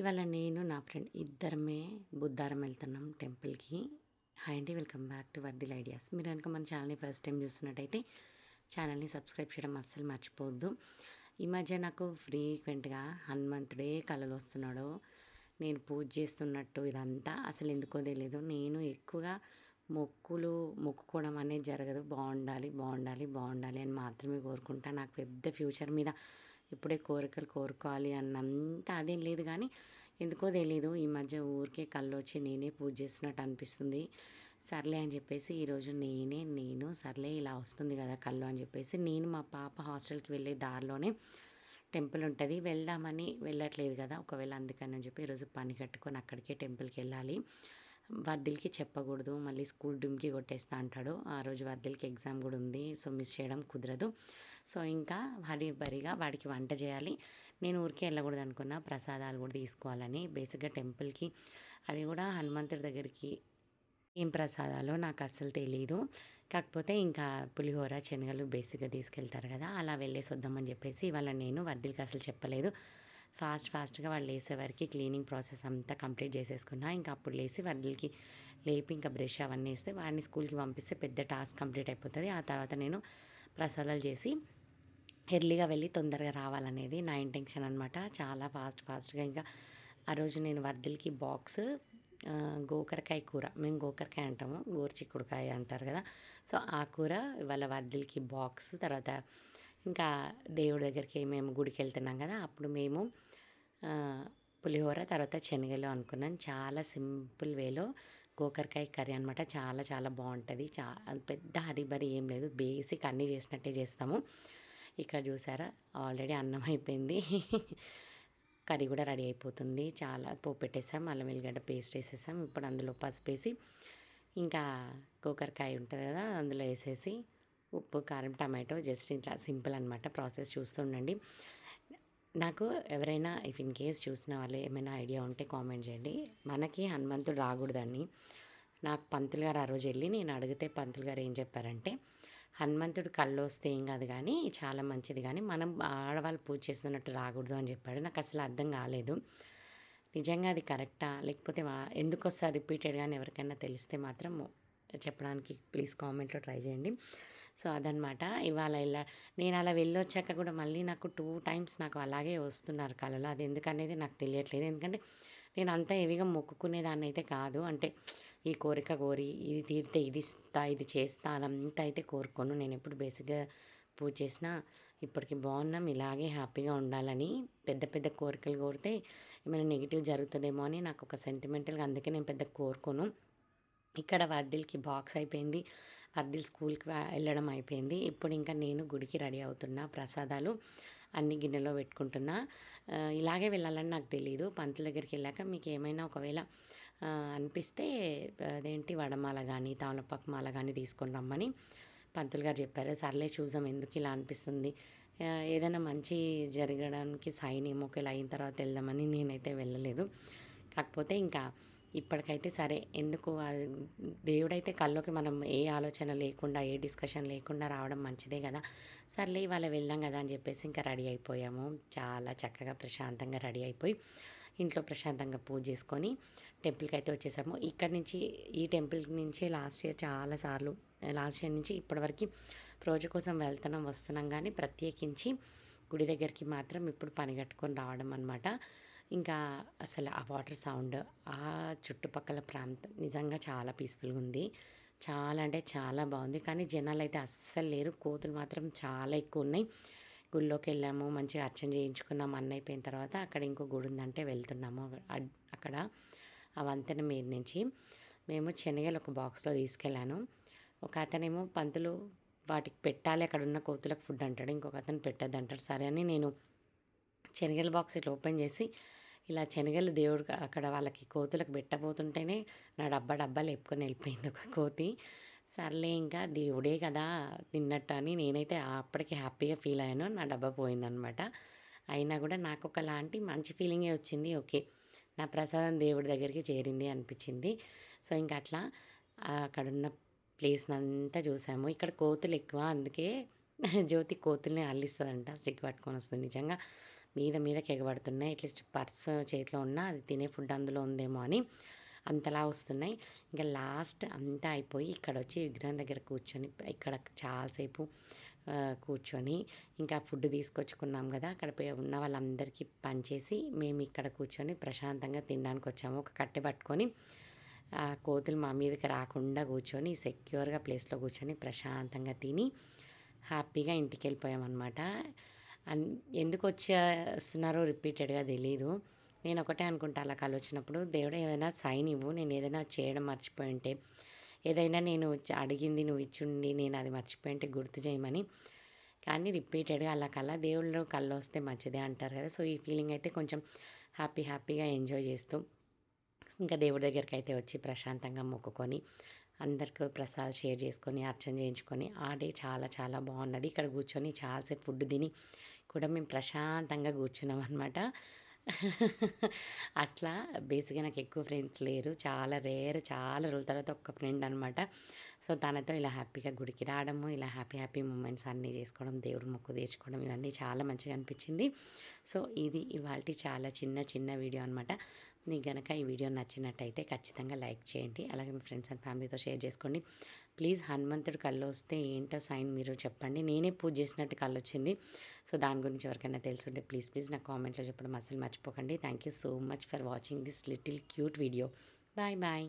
ఇవాళ నేను నా ఫ్రెండ్ ఇద్దరమే బుద్ధారం వెళ్తున్నాం టెంపుల్కి. హాయ్ అండి వెల్కమ్ బ్యాక్ టు వర్దిల్ ఐడియాస్. మీరు కనుక మన ఛానల్ని ఫస్ట్ టైం చూస్తున్నట్టయితే ఛానల్ని సబ్స్క్రైబ్ చేయడం అస్సలు మర్చిపోవద్దు. ఈ మధ్య నాకు ఫ్రీక్వెంట్గా హనుమంతుడే కళలు వస్తున్నాడు. నేను పూజ చేస్తున్నట్టు ఇదంతా. అసలు ఎందుకో తెలియదు నేను ఎక్కువగా మొక్కులు మొక్కుకోవడం అనేది జరగదు. బాగుండాలి బాగుండాలి బాగుండాలి అని మాత్రమే కోరుకుంటా. నాకు పెద్ద ఫ్యూచర్ మీద ఇప్పుడే కోరికలు కోరుకోవాలి అన్నంత అదేం లేదు కానీ ఎందుకో తెలీదు. ఈ మధ్య ఊరికే కళ్ళు వచ్చి నేనే పూజ చేస్తున్నట్టు అనిపిస్తుంది. సర్లే అని చెప్పేసి ఈరోజు నేనే నేను సర్లే ఇలా వస్తుంది కదా కళ్ళు అని చెప్పేసి నేను మా పాప హాస్టల్కి వెళ్ళే దారిలోనే టెంపుల్ ఉంటుంది. వెళ్దామని వెళ్ళట్లేదు కదా. ఒకవేళ అందుకని అని చెప్పి ఈరోజు పని కట్టుకొని అక్కడికే టెంపుల్కి వెళ్ళాలి. వర్దిల్కి చెప్పకూడదు మళ్ళీ స్కూల్ డుమ్కి కొట్టేస్తా అంటాడు. ఆ రోజు వర్దిల్కి ఎగ్జామ్ కూడా ఉంది సో మిస్ చేయడం కుదరదు. సో ఇంకా హరి బరిగా వాడికి వంట చేయాలి. నేను ఊరికే వెళ్ళకూడదు అనుకున్న ప్రసాదాలు కూడా తీసుకోవాలని. బేసిక్గా టెంపుల్కి అది కూడా హనుమంతుడి దగ్గరికి ఏం ప్రసాదాలో నాకు అస్సలు తెలియదు కాకపోతే ఇంకా పులిహోర శనగలు బేసిక్గా తీసుకెళ్తారు కదా అలా వెళ్ళేసి వద్దామని చెప్పేసి ఇవాళ నేను వర్దిల్కి అసలు చెప్పలేదు. ఫాస్ట్ ఫాస్ట్గా వాళ్ళు లేసేవారికి క్లీనింగ్ ప్రాసెస్ అంతా కంప్లీట్ చేసేసుకున్నా ఇంకా అప్పుడు లేసి వాళ్ళకి లేపి ఇంకా బ్రష్ అవన్నీ వేస్తే వాడిని స్కూల్కి పంపిస్తే పెద్ద టాస్క్ కంప్లీట్ అయిపోతుంది. ఆ తర్వాత నేను ప్రసాదాలు చేసి ఎర్లీగా వెళ్ళి తొందరగా రావాలనేది నా ఇంటెన్షన్ అనమాట చాలా ఫాస్ట్ ఫాస్ట్గా ఇంకా ఆ రోజు నేను వర్దిల్కి బాక్స్ గోకరకాయ కూర. మేము గోకరకాయ అంటాము గోరుచిక్కుడుకాయ అంటారు కదా. సో ఆ కూర ఇవాళ వర్దిల్కి బాక్స్ తర్వాత ఇంకా దేవుడి దగ్గరికి మేము గుడికి వెళ్తున్నాం కదా అప్పుడు మేము పులిహోర తర్వాత శనగలు అనుకున్నాం. చాలా సింపుల్ వేలో గోకరకాయ కర్రీ అనమాట చాలా చాలా బాగుంటుంది. చా పెద్ద హరిబరి ఏం లేదు. బేసిక్ అన్నీ చేసినట్టే చేస్తాము. ఇక్కడ చూసారా? ఆల్రెడీ అన్నం అయిపోయింది. కర్రీ కూడా రెడీ అయిపోతుంది. చాలా పోపు పెట్టేసాం. అల్లం వెల్లిగడ్డ పేస్ట్ వేసేసాం. ఇప్పుడు అందులో పసుపు వేసి ఇంకా గోకరకాయ ఉంటుంది కదా అందులో వేసేసి ఉప్పు కారం టమాటో జస్ట్ ఇట్లా సింపుల్ అనమాట ప్రాసెస్ చూస్తుండండి. నాకు ఎవరైనా ఇఫ్ ఇన్ కేస్ చూసిన వాళ్ళు ఏమైనా ఐడియా ఉంటే కామెంట్ చేయండి. మనకి హనుమంతుడు రాకూడదని నాకు పంతులు గారు ఆ రోజు వెళ్ళి నేను అడిగితే పంతులు గారు ఏం చెప్పారంటే హనుమంతుడు కళ్ళు వస్తే ఏం కాదు కానీ చాలా మంచిది కానీ మనం ఆడవాళ్ళు పూజ చేస్తున్నట్టు రాకూడదు అని చెప్పాడు. నాకు అసలు అర్థం కాలేదు. నిజంగా అది కరెక్టా? లేకపోతే ఎందుకు రిపీటెడ్ కానీ ఎవరికైనా తెలిస్తే మాత్రం చెప్పడానికి ప్లీజ్ కామెంట్లో ట్రై చేయండి. సో అదనమాట ఇవాళ ఇలా నేను అలా వెళ్ళొచ్చాక కూడా మళ్ళీ నాకు టూ టైమ్స్ నాకు అలాగే వస్తున్నారు కళలు అది ఎందుకనేది నాకు తెలియట్లేదు. ఎందుకంటే నేను అంత హెవీగా మొక్కుకునేదాన్ని అయితే కాదు. అంటే ఈ కోరిక కోరి ఇది తీరితే ఇది ఇస్తా ఇది చేస్తా అదంతా అయితే కోరుకోను. నేను ఎప్పుడు బేసిక్గా పూజ చేసినా ఇప్పటికి బాగున్నాం. ఇలాగే హ్యాపీగా ఉండాలని పెద్ద పెద్ద కోరికలు కోరితే ఏమైనా నెగిటివ్ జరుగుతుందేమో అని నాకు ఒక సెంటిమెంటల్గా అందుకే నేను పెద్ద కోరుకోను. ఇక్కడ వర్దిల్కి బాక్స్ అయిపోయింది. వర్దిల్ స్కూల్కి వెళ్ళడం అయిపోయింది. ఇప్పుడు ఇంకా నేను గుడికి రెడీ అవుతున్నా ప్రసాదాలు అన్ని గిన్నెలో పెట్టుకుంటున్నా. ఇలాగే వెళ్ళాలని నాకు తెలియదు పంతుల దగ్గరికి వెళ్ళాక మీకు ఏమైనా ఒకవేళ అనిపిస్తే అదేంటి వడమాల కానీ తామలపాకు మాల కానీ తీసుకొని రమ్మని పంతులు గారు చెప్పారు. సర్లే చూసాం ఎందుకు ఇలా అనిపిస్తుంది. ఏదైనా మంచి జరగడానికి సైన్ ఏమో ఒకవేళ అయిన తర్వాత వెళ్దామని నేనైతే వెళ్ళలేదు. కాకపోతే ఇంకా ఇప్పటికైతే సరే. ఎందుకు దేవుడైతే కల్లోకి మనం ఏ ఆలోచన లేకుండా ఏ డిస్కషన్ లేకుండా రావడం మంచిదే కదా. సర్లే ఇవాళ వెళ్దాం కదా అని చెప్పేసి ఇంకా రెడీ అయిపోయాము. చాలా చక్కగా ప్రశాంతంగా రెడీ అయిపోయి ఇంట్లో ప్రశాంతంగా పూజ చేసుకొని టెంపుల్కి అయితే వచ్చేసాము. ఇక్కడ నుంచి ఈ టెంపుల్ నుంచి లాస్ట్ ఇయర్ చాలాసార్లు లాస్ట్ ఇయర్ నుంచి ఇప్పటివరకు రోజు కోసం వెళ్తున్నాం వస్తున్నాం కానీ ప్రత్యేకించి గుడి దగ్గరికి మాత్రం ఇప్పుడు పని కట్టుకొని రావడం అనమాట ఇంకా అసలు ఆ వాటర్ సౌండ్ ఆ చుట్టుపక్కల ప్రాంతం నిజంగా చాలా పీస్ఫుల్గా ఉంది. చాలా అంటే చాలా బాగుంది. కానీ జనాలు అయితే అస్సలు లేరు. కోతులు మాత్రం చాలా ఎక్కువ ఉన్నాయి. గుళ్ళోకి వెళ్ళాము మంచిగా అర్చన చేయించుకున్నాము అన్న అయిపోయిన తర్వాత అక్కడ ఇంకో గుడి ఉందంటే వెళ్తున్నాము. అక్కడ ఆ వంతెన మీద నుంచి. మేము శనగలు ఒక బాక్స్లో తీసుకెళ్ళాను. ఒక అతనేమో పంతులు వాటికి పెట్టాలి అక్కడ ఉన్న కోతులకు ఫుడ్ అంటాడు. ఇంకొక అతను పెట్టద్దు అంటాడు. సరే అని నేను శనగల బాక్స్ ఇట్లా ఓపెన్ చేసి ఇలా శనగలు దేవుడు అక్కడ వాళ్ళకి కోతులకు పెట్టబోతుంటేనే నా డబ్బా డబ్బా లేపుకొని వెళ్ళిపోయింది ఒక కోతి. సర్లే ఇంకా దేవుడే కదా తిన్నట్టు అని నేనైతే అప్పటికి హ్యాపీగా ఫీల్ అయ్యాను. నా డబ్బా పోయిందనమాట. అయినా కూడా నాకు ఒకలాంటి మంచి ఫీలింగే వచ్చింది. ఓకే నా ప్రసాదం దేవుడి దగ్గరికి చేరింది అనిపించింది. సో ఇంకా అట్లా అక్కడున్న ప్లేస్ని అంతా చూసాము. ఇక్కడ కోతులు ఎక్కువ అందుకే జ్యోతి కోతుల్ని అల్లిస్తుందంట. స్టిక్ పట్టుకొని వస్తుంది నిజంగా. మీద మీదకి ఎగబడుతున్నాయి అట్లీస్ట్ పర్స్ చేతిలో ఉన్న అది తినే ఫుడ్ అందులో ఉందేమో అని అంతలా వస్తున్నాయి. ఇంకా లాస్ట్ అంతా అయిపోయి ఇక్కడ వచ్చి విగ్రహం దగ్గర కూర్చొని ఇక్కడ చాలాసేపు కూర్చొని ఇంకా ఫుడ్ తీసుకొచ్చుకున్నాం కదా అక్కడ పోయి ఉన్న వాళ్ళందరికీ పనిచేసి మేము ఇక్కడ కూర్చొని ప్రశాంతంగా తినడానికి వచ్చాము. ఒక కట్టె పట్టుకొని ఆ కోతులు మా మీదకి రాకుండా కూర్చొని సెక్యూర్గా ప్లేస్లో కూర్చొని ప్రశాంతంగా తిని హ్యాపీగా ఇంటికి వెళ్ళిపోయామన్నమాట. అన్ ఎందుకు వచ్చి వస్తున్నారో రిపీటెడ్గా తెలియదు నేను ఒకటే అనుకుంటా అలా కళ్ళు వచ్చినప్పుడు దేవుడు ఏదైనా సైన్ ఇవ్వు నేను ఏదైనా చేయడం మర్చిపోయి ఉంటే. ఏదైనా నేను అడిగింది నువ్వు ఇచ్చుండి నేను అది మర్చిపోయి ఉంటే గుర్తు చేయమని. కానీ రిపీటెడ్గా అలా కల్లా దేవుళ్ళు కళ్ళు వస్తే మంచిదే అంటారు కదా. సో ఈ ఫీలింగ్ అయితే కొంచెం హ్యాపీ హ్యాపీగా ఎంజాయ్ చేస్తూ ఇంకా దేవుడి దగ్గరికి అయితే వచ్చి ప్రశాంతంగా మొక్కుకొని అందరికీ ప్రసాద్ షేర్ చేసుకొని అర్చన చేయించుకొని ఆ డే చాలా చాలా బాగున్నది. ఇక్కడ కూర్చొని చాలాసేపు ఫుడ్ తిని కూడా మేము ప్రశాంతంగా కూర్చున్నాం అనమాట అట్లా బేసిక్గా నాకు ఎక్కువ ఫ్రెండ్స్ లేరు. చాలా రేర్ చాలా రోజుల తర్వాత ఒక్క ఫ్రెండ్ అనమాట సో తనతో ఇలా హ్యాపీగా గుడికి రావడము ఇలా హ్యాపీ హ్యాపీ మూమెంట్స్ అన్నీ చేసుకోవడం దేవుడు మొక్కు తీర్చుకోవడం ఇవన్నీ చాలా మంచిగా అనిపించింది. సో ఇది ఇవాళ చాలా చిన్న చిన్న వీడియో అనమాట మీకు కనుక ఈ వీడియో నచ్చినట్టయితే ఖచ్చితంగా లైక్ చేయండి. అలాగే మీ ఫ్రెండ్స్ అండ్ ఫ్యామిలీతో షేర్ చేసుకోండి. ప్లీజ్ హనుమంతుడు కళ్ళు వస్తే ఏంటో సైన్ మీరు చెప్పండి. నేనే పూజ చేసినట్టు కళ్ళు వచ్చింది. సో దాని గురించి ఎవరికైనా తెలుసుంటే ప్లీజ్ ప్లీజ్ నా కామెంట్లో చెప్పడం అసలు మర్చిపోకండి. Thank you so much for watching this little cute video bye bye